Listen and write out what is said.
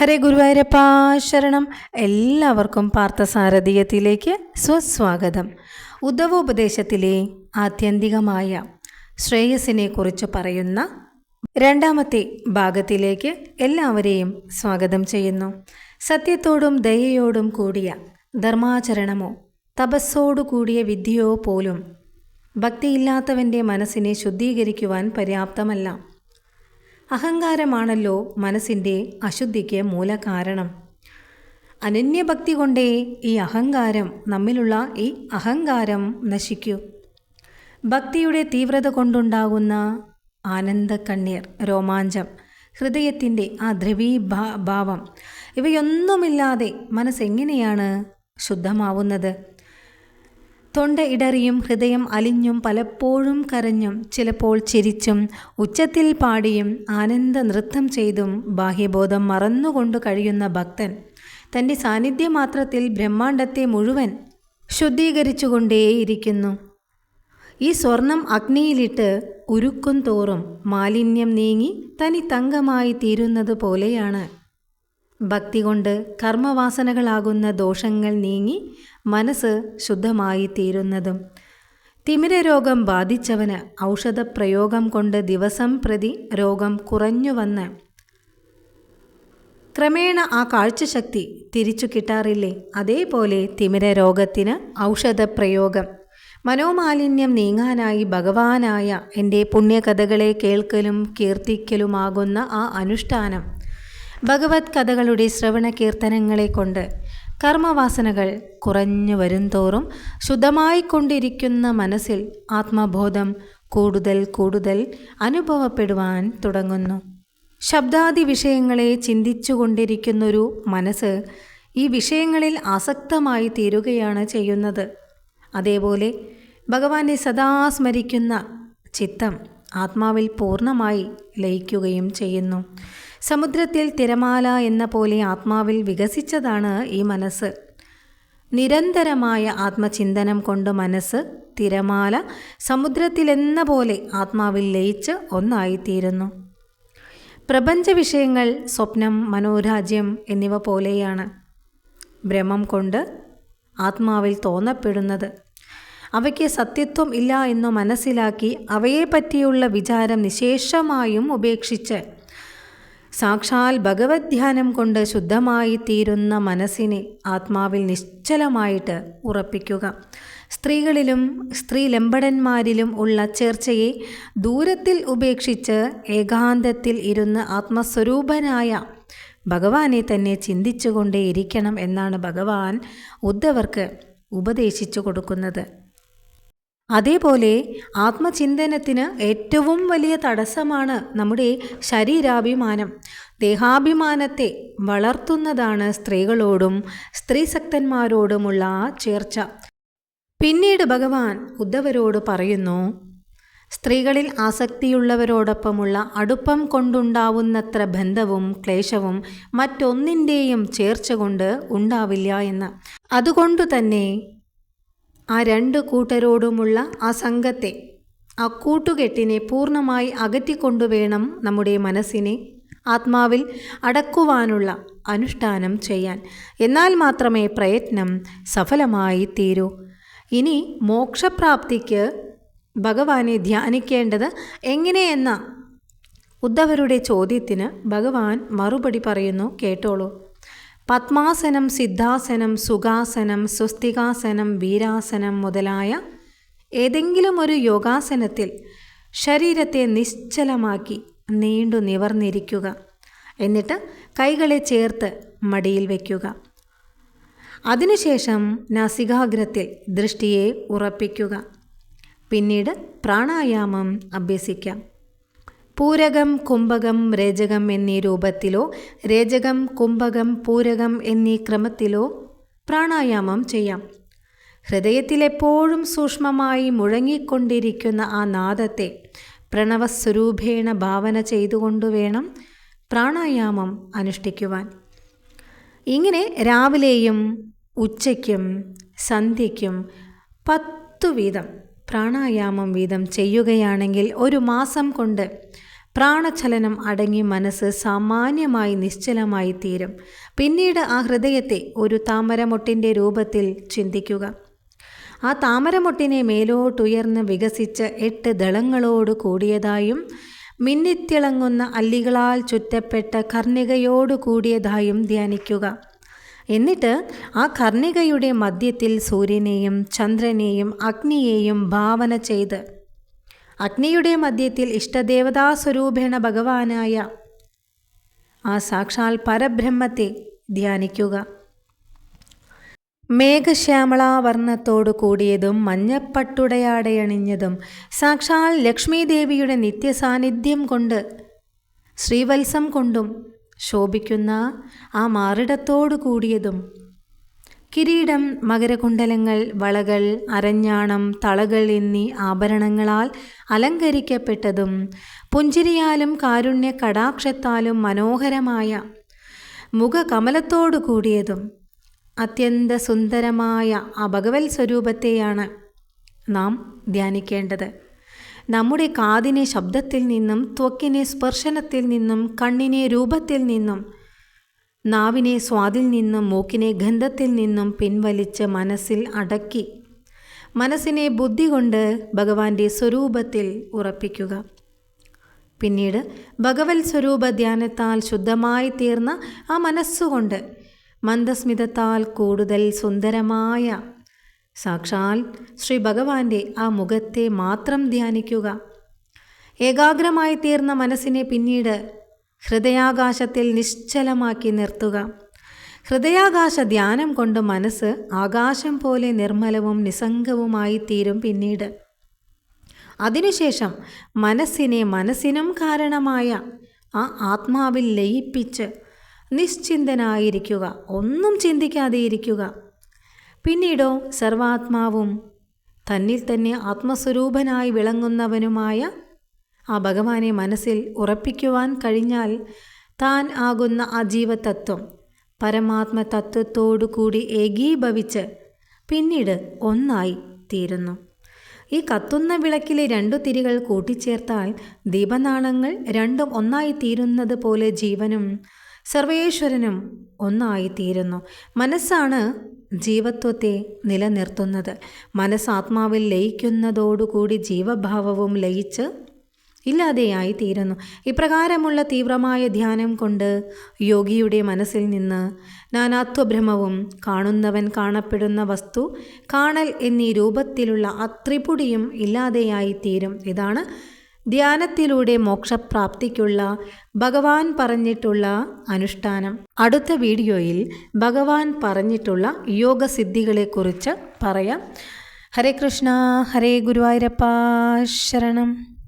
ഹരേ ഗുരുവായൂരപ്പാ ശരണം. എല്ലാവർക്കും പാർത്ഥസാരഥീയത്തിലേക്ക് സ്വസ്വാഗതം. ഉദ്ധവോപദേശത്തിലെ ആത്യന്തികമായ ശ്രേയസിനെ കുറിച്ച് പറയുന്ന രണ്ടാമത്തെ ഭാഗത്തിലേക്ക് എല്ലാവരെയും സ്വാഗതം ചെയ്യുന്നു. സത്യത്തോടും ദയയോടും കൂടിയ ധർമാചരണമോ തപസ്സോടു കൂടിയ വിദ്യയോ പോലും ഭക്തിയില്ലാത്തവന്റെ മനസ്സിനെ ശുദ്ധീകരിക്കുവാൻ പര്യാപ്തമല്ല. അഹങ്കാരമാണല്ലോ മനസ്സിന്റെ അശുദ്ധിക്ക് മൂലകാരണം. അനന്യഭക്തി കൊണ്ടേ ഈ അഹങ്കാരം നമ്മിലുള്ള ഈ അഹങ്കാരം നശിക്കൂ. ഭക്തിയുടെ തീവ്രത കൊണ്ടുണ്ടാകുന്ന ആനന്ദക്കണ്ണീർ രോമാഞ്ചം ഹൃദയത്തിന്റെ ആ ദ്രവീ ഭാവം ഇവയൊന്നുമില്ലാതെ മനസ്സെങ്ങനെയാണ് ശുദ്ധമാവുന്നത്? തൊണ്ട ഇടറിയും ഹൃദയം അലിഞ്ഞും പലപ്പോഴും കരഞ്ഞും ചിലപ്പോൾ ചിരിച്ചും ഉച്ചത്തിൽ പാടിയും ആനന്ദ നൃത്തം ചെയ്തും ബാഹ്യബോധം മറന്നുകൊണ്ട് കഴിയുന്ന ഭക്തൻ. തന്റെ സാന്നിധ്യമാത്രത്തിൽ ബ്രഹ്മാണ്ടത്തെ മുഴുവൻ ശുദ്ധീകരിച്ചുകൊണ്ടേയിരിക്കുന്നു. ഈ സ്വർണം അഗ്നിയിലിട്ട് ഉരുക്കും തോറും മാലിന്യം നീങ്ങി തനി തങ്കമായി തീരുന്നത് പോലെയാണ്. ഭക്തി കൊണ്ട് കർമ്മവാസനകളാകുന്ന ദോഷങ്ങൾ നീങ്ങി മനസ്സ് ശുദ്ധമായി തീരുന്നതും തിമിര രോഗം ബാധിച്ചവന് ഔഷധപ്രയോഗം കൊണ്ട് ദിവസം പ്രതി രോഗം കുറഞ്ഞു വന്ന്. ക്രമേണ ആ കാഴ്ചശക്തി തിരിച്ചു കിട്ടാറില്ലേ? അതേപോലെ തിമിര രോഗത്തിന് ഔഷധപ്രയോഗം. മനോമാലിന്യം നീങ്ങാനായി ഭഗവാനായ എന്റെ പുണ്യകഥകളെ കേൾക്കലും കീർത്തിക്കലുമാകുന്ന ആ അനുഷ്ഠാനം ഭഗവത് കഥകളുടെ ശ്രവണ കീർത്തനങ്ങളെ കൊണ്ട് കർമ്മവാസനകൾ കുറഞ്ഞു വരുംതോറും ശുദ്ധമായിക്കൊണ്ടിരിക്കുന്ന മനസ്സിൽ ആത്മബോധം കൂടുതൽ കൂടുതൽ അനുഭവപ്പെടുവാൻ തുടങ്ങുന്നു. ശബ്ദാദി വിഷയങ്ങളെ ചിന്തിച്ചുകൊണ്ടിരിക്കുന്നൊരു മനസ്സ് ഈ വിഷയങ്ങളിൽ ആസക്തമായി തീരുകയാണ് ചെയ്യുന്നത്. അതേപോലെ ഭഗവാനെ സദാ സ്മരിക്കുന്ന ചിത്തം ആത്മാവിൽ പൂർണമായി ലയിക്കുകയും ചെയ്യുന്നു. സമുദ്രത്തിൽ തിരമാല എന്ന പോലെ ആത്മാവിൽ വികസിച്ചതാണ് ഈ മനസ്സ്. നിരന്തരമായ ആത്മചിന്തനം കൊണ്ട് മനസ്സ് തിരമാല സമുദ്രത്തിലെന്ന പോലെ ആത്മാവിൽ ലയിച്ച് ഒന്നായിത്തീരുന്നു. പ്രപഞ്ച വിഷയങ്ങൾ സ്വപ്നം മനോരാജ്യം എന്നിവ പോലെയാണ് ഭ്രമം കൊണ്ട് ആത്മാവിൽ തോന്നപ്പെടുന്നത്. അവയ്ക്ക് സത്യത്വം ഇല്ല എന്ന് മനസ്സിലാക്കി അവയെപ്പറ്റിയുള്ള വിചാരം നിശേഷമായും ഉപേക്ഷിച്ച് സാക്ഷാൽ ഭഗവത് ധ്യാനം കൊണ്ട് ശുദ്ധമായി തീരുന്ന മനസ്സിനെ ആത്മാവിൽ നിശ്ചലമായിട്ട് ഉറപ്പിക്കുക. സ്ത്രീകളിലും സ്ത്രീ ലംബടന്മാരിലും ഉള്ള ചേർച്ചയെ ദൂരത്തിൽ ഉപേക്ഷിച്ച് ഏകാന്തത്തിൽ ഇരുന്ന് ആത്മസ്വരൂപനായ ഭഗവാനെ തന്നെ ചിന്തിച്ചുകൊണ്ടേയിരിക്കണം എന്നാണ് ഭഗവാൻ ഉദ്ധവർക്ക് ഉപദേശിച്ചു കൊടുക്കുന്നത്. അതേപോലെ ആത്മചിന്തനത്തിന് ഏറ്റവും വലിയ തടസ്സമാണ് നമ്മുടെ ശരീരാഭിമാനം. ദേഹാഭിമാനത്തെ വളർത്തുന്നതാണ് സ്ത്രീകളോടും സ്ത്രീസക്തന്മാരോടുമുള്ള ചേർച്ച. പിന്നീട് ഭഗവാൻ ഉദ്ധവരോട് പറയുന്നു സ്ത്രീകളിൽ ആസക്തിയുള്ളവരോടൊപ്പമുള്ള അടുപ്പം കൊണ്ടുണ്ടാവുന്നത്ര ബന്ധവും ക്ലേശവും മറ്റൊന്നിന്റെയും ചേർച്ച കൊണ്ട് ഉണ്ടാവില്ല എന്ന്. അതുകൊണ്ടു തന്നെ ആ രണ്ട് കൂട്ടരോടുമുള്ള ആ സംഘത്തെ ആ കൂട്ടുകെട്ടിനെ പൂർണമായി അകറ്റിക്കൊണ്ടുവേണം നമ്മുടെ മനസ്സിനെ ആത്മാവിൽ അടക്കുവാനുള്ള അനുഷ്ഠാനം ചെയ്യാൻ. എന്നാൽ മാത്രമേ പ്രയത്നം സഫലമായി തീരൂ. ഇനി മോക്ഷപ്രാപ്തിക്ക് ഭഗവാനെ ധ്യാനിക്കേണ്ടത് എങ്ങനെയെന്ന ഉദ്ധവരുടെ ചോദ്യത്തിന് ഭഗവാൻ മറുപടി പറയുന്നു കേട്ടോളൂ. പത്മാസനം സിദ്ധാസനം സുഖാസനം സ്വസ്തികാസനം വീരാസനം മുതലായ ഏതെങ്കിലും ഒരു യോഗാസനത്തിൽ ശരീരത്തെ നിശ്ചലമാക്കി നീണ്ടു നിവർന്നിരിക്കുക. എന്നിട്ട് കൈകളെ ചേർത്ത് മടിയിൽ വയ്ക്കുക അതിനുശേഷം നാസികാഗ്രത്തിൽ ദൃഷ്ടിയെ ഉറപ്പിക്കുക. പിന്നീട് പ്രാണായാമം അഭ്യസിക്കാം. പൂരകം കുംഭകം രേചകം എന്നീ രൂപത്തിലോ രേചകം കുംഭകം പൂരകം എന്നീ ക്രമത്തിലോ പ്രാണായാമം ചെയ്യാം. ഹൃദയത്തിലെപ്പോഴും സൂക്ഷ്മമായി മുഴങ്ങിക്കൊണ്ടിരിക്കുന്ന ആ നാദത്തെ പ്രണവസ്വരൂപേണ ഭാവന ചെയ്തുകൊണ്ട് വേണം പ്രാണായാമം അനുഷ്ഠിക്കുവാൻ. ഇങ്ങനെ രാവിലെയും ഉച്ചയ്ക്കും സന്ധ്യയ്ക്കും പത്തു വീതം പ്രാണായാമം വീതം ചെയ്യുകയാണെങ്കിൽ ഒരു മാസം കൊണ്ട് പ്രാണചലനം അടങ്ങി മനസ്സ് സാമാന്യമായി നിശ്ചലമായി തീരും. പിന്നീട് ആ ഹൃദയത്തെ ഒരു താമരമൊട്ടിന്റെ രൂപത്തിൽ ചിന്തിക്കുക. ആ താമരമൊട്ടിനെ മേലോട്ടുയർന്ന് വികസിച്ച എട്ട് ദളങ്ങളോട് കൂടിയതായും മിന്നിത്തിളങ്ങുന്ന അല്ലികളാൽ ചുറ്റപ്പെട്ട കർണികയോട് കൂടിയതായും ധ്യാനിക്കുക. എന്നിട്ട് ആ കർണികയുടെ മധ്യത്തിൽ സൂര്യനെയും ചന്ദ്രനെയും അഗ്നിയെയും ഭാവന ചെയ്ത് അഗ്നിയുടെ മധ്യത്തിൽ ഇഷ്ടദേവതാ സ്വരൂപേണ ഭഗവാനായ ആ സാക്ഷാൽ പരബ്രഹ്മത്തെ ധ്യാനിക്കുക. മേഘശ്യാമളാവർണത്തോടു കൂടിയതും മഞ്ഞപ്പട്ടുടയാടയണിഞ്ഞതും സാക്ഷാൽ ലക്ഷ്മീദേവിയുടെ നിത്യസാന്നിധ്യം കൊണ്ട് ശ്രീവത്സം കൊണ്ടും ശോഭിക്കുന്ന ആ മാറിടത്തോടു കൂടിയതും കിരീടം മകരകുണ്ടലങ്ങൾ വളകൾ അരഞ്ഞാണം തളകൾ എന്നീ ആഭരണങ്ങളാൽ അലങ്കരിക്കപ്പെട്ടതും പുഞ്ചിരിയാലും കാരുണ്യ കടാക്ഷത്താലും മനോഹരമായ മുഖകമലത്തോടു കൂടിയതും അത്യന്ത സുന്ദരമായ ആ ഭഗവത് സ്വരൂപത്തെയാണ് നാം ധ്യാനിക്കേണ്ടത്. നമ്മുടെ കാതിനെ ശബ്ദത്തിൽ നിന്നും ത്വക്കിനെ സ്പർശനത്തിൽ നിന്നും കണ്ണിനെ രൂപത്തിൽ നിന്നും നാവിനെ സ്വാദിൽ നിന്നും മൂക്കിനെ ഗന്ധത്തിൽ നിന്നും പിൻവലിച്ച് മനസ്സിൽ അടക്കി. മനസ്സിനെ ബുദ്ധി കൊണ്ട് ഭഗവാന്റെ സ്വരൂപത്തിൽ ഉറപ്പിക്കുക. പിന്നീട് ഭഗവത് സ്വരൂപ ധ്യാനത്താൽ ശുദ്ധമായി തീർന്ന ആ മനസ്സുകൊണ്ട് മന്ദസ്മിതത്താൽ കൂടുതൽ സുന്ദരമായ സാക്ഷാൽ ശ്രീ ഭഗവാന്റെ ആ മുഖത്തെ മാത്രം ധ്യാനിക്കുക. ഏകാഗ്രമായി തീർന്ന മനസ്സിനെ പിന്നീട് ഹൃദയാകാശത്തിൽ നിശ്ചലമാക്കി നിർത്തുക. ഹൃദയാകാശ ധ്യാനം കൊണ്ട് മനസ്സ് ആകാശം പോലെ നിർമ്മലവും നിസംഗവുമായി തീരും പിന്നീട്. അതിനുശേഷം മനസ്സിനെ മനസ്സിനും കാരണമായ ആ ആത്മാവിൽ ലയിപ്പിച്ച് നിശ്ചിന്തനായിരിക്കുക. ഒന്നും ചിന്തിക്കാതെ ഇരിക്കുക പിന്നീടോ സർവാത്മാവും തന്നിൽ തന്നെ ആത്മസ്വരൂപനായി വിളങ്ങുന്നവനുമായ ആ ഭഗവാനെ മനസ്സിൽ ഉറപ്പിക്കുവാൻ കഴിഞ്ഞാൽ താൻ ആകുന്ന ആ ജീവതത്വം പരമാത്മ തത്വത്തോടു കൂടി ഏകീഭവിച്ച് പിന്നീട് ഒന്നായി തീരുന്നു. ഈ കത്തുന്ന വിളക്കിലെ രണ്ടു തിരികൾ കൂട്ടിച്ചേർത്താൽ ദീപനാണങ്ങൾ രണ്ടും ഒന്നായി തീരുന്നത് പോലെ ജീവനും സർവേശ്വരനും ഒന്നായി തീരുന്നു. മനസ്സാണ് ജീവത്വത്തെ നിലനിർത്തുന്നത്. മനസ്സാത്മാവിൽ ലയിക്കുന്നതോടുകൂടി ജീവഭാവവും ലയിച്ച് ഇല്ലാതെയായി തീരുന്നു ഇപ്രകാരമുള്ള തീവ്രമായ ധ്യാനം കൊണ്ട് യോഗിയുടെ മനസ്സിൽ നിന്ന് നാനാത്വഭ്രമവും കാണുന്നവൻ കാണപ്പെടുന്ന വസ്തു കാണൽ എന്നീ രൂപത്തിലുള്ള അത്രിപുടിയും ഇല്ലാതെയായി തീരും ഇതാണ് ധ്യാനത്തിലൂടെ മോക്ഷപ്രാപ്തിക്കുള്ള ഭഗവാൻ പറഞ്ഞിട്ടുള്ള അനുഷ്ഠാനം. അടുത്ത വീഡിയോയിൽ ഭഗവാൻ പറഞ്ഞിട്ടുള്ള യോഗസിദ്ധികളെക്കുറിച്ച് പറയാം. ഹരേ കൃഷ്ണ ഹരേ ഗുരുവായൂരപ്പ ശരണം.